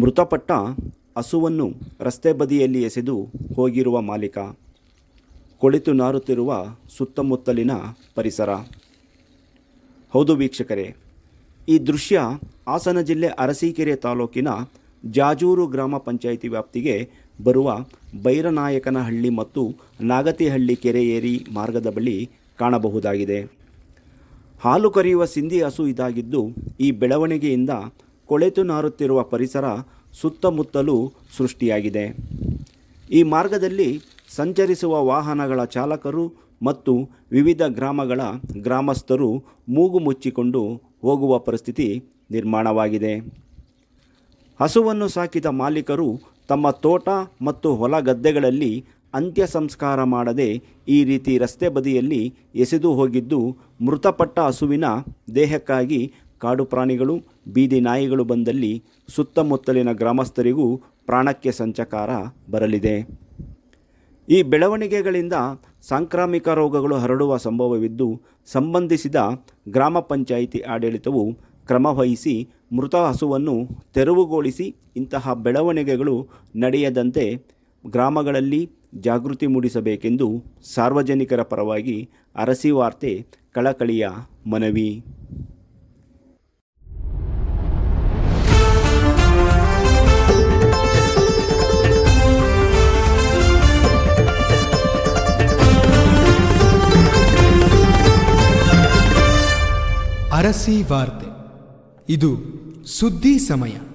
ಮೃತಪಟ್ಟ ಹಸುವನ್ನು ರಸ್ತೆ ಬದಿಯಲ್ಲಿ ಎಸೆದು ಹೋಗಿರುವ ಮಾಲೀಕ. ಕೊಳಿತು ನಾರುತ್ತಿರುವ ಸುತ್ತಮುತ್ತಲಿನ ಪರಿಸರ. ಹೌದು ವೀಕ್ಷಕರೇ, ಈ ದೃಶ್ಯ ಹಾಸನ ಜಿಲ್ಲೆ ಅರಸೀಕೆರೆ ತಾಲೂಕಿನ ಜಾಜೂರು ಗ್ರಾಮ ಪಂಚಾಯಿತಿ ವ್ಯಾಪ್ತಿಗೆ ಬರುವ ಬೈರನಾಯಕನಹಳ್ಳಿ ಮತ್ತು ನಾಗತಿಹಳ್ಳಿ ಕೆರೆ ಏರಿ ಮಾರ್ಗದ ಬಳಿ ಕಾಣಬಹುದಾಗಿದೆ. ಹಾಲು ಕರೆಯುವ ಸಿಂಧಿ ಹಸು ಇದಾಗಿದ್ದು, ಈ ಬೆಳವಣಿಗೆಯಿಂದ ಕೊಳೆತು ನಾರುತ್ತಿರುವ ಪರಿಸರ ಸುತ್ತಮುತ್ತಲೂ ಸೃಷ್ಟಿಯಾಗಿದೆ. ಈ ಮಾರ್ಗದಲ್ಲಿ ಸಂಚರಿಸುವ ವಾಹನಗಳ ಚಾಲಕರು ಮತ್ತು ವಿವಿಧ ಗ್ರಾಮಗಳ ಗ್ರಾಮಸ್ಥರು ಮೂಗು ಮುಚ್ಚಿಕೊಂಡು ಹೋಗುವ ಪರಿಸ್ಥಿತಿ ನಿರ್ಮಾಣವಾಗಿದೆ. ಹಸುವನ್ನು ಸಾಕಿದ ಮಾಲೀಕರು ತಮ್ಮ ತೋಟ ಮತ್ತು ಹೊಲ ಗದ್ದೆಗಳಲ್ಲಿ ಅಂತ್ಯ ಸಂಸ್ಕಾರ ಮಾಡದೆ ಈ ರೀತಿ ರಸ್ತೆ ಬದಿಯಲ್ಲಿ ಎಸೆದು ಹೋಗಿದ್ದು ಮೃತಪಟ್ಟ ಹಸುವಿನ ದೇಹಕ್ಕಾಗಿ ಕಾಡು ಪ್ರಾಣಿಗಳು, ಬೀದಿ ನಾಯಿಗಳು ಬಂದಲ್ಲಿ ಸುತ್ತಮುತ್ತಲಿನ ಗ್ರಾಮಸ್ಥರಿಗೂ ಪ್ರಾಣಕ್ಕೆ ಸಂಚಕಾರ ಬರಲಿದೆ. ಈ ಬೆಳವಣಿಗೆಗಳಿಂದ ಸಾಂಕ್ರಾಮಿಕ ರೋಗಗಳು ಹರಡುವ ಸಂಭವವಿದ್ದು, ಸಂಬಂಧಿಸಿದ ಗ್ರಾಮ ಪಂಚಾಯಿತಿ ಆಡಳಿತವು ಕ್ರಮವಹಿಸಿ ಮೃತ ಹಸುವನ್ನು ತೆರವುಗೊಳಿಸಿ ಇಂತಹ ಬೆಳವಣಿಗೆಗಳು ನಡೆಯದಂತೆ ಗ್ರಾಮಗಳಲ್ಲಿ ಜಾಗೃತಿ ಮೂಡಿಸಬೇಕೆಂದು ಸಾರ್ವಜನಿಕರ ಪರವಾಗಿ ಅರಸಿ ವಾರ್ತೆ, ಕಳಕಳಿಯ ಮನವಿ. ಅರಸಿ ವಾರ್ತೆ. ಇದು ಸುದ್ದಿ ಸಮಯ.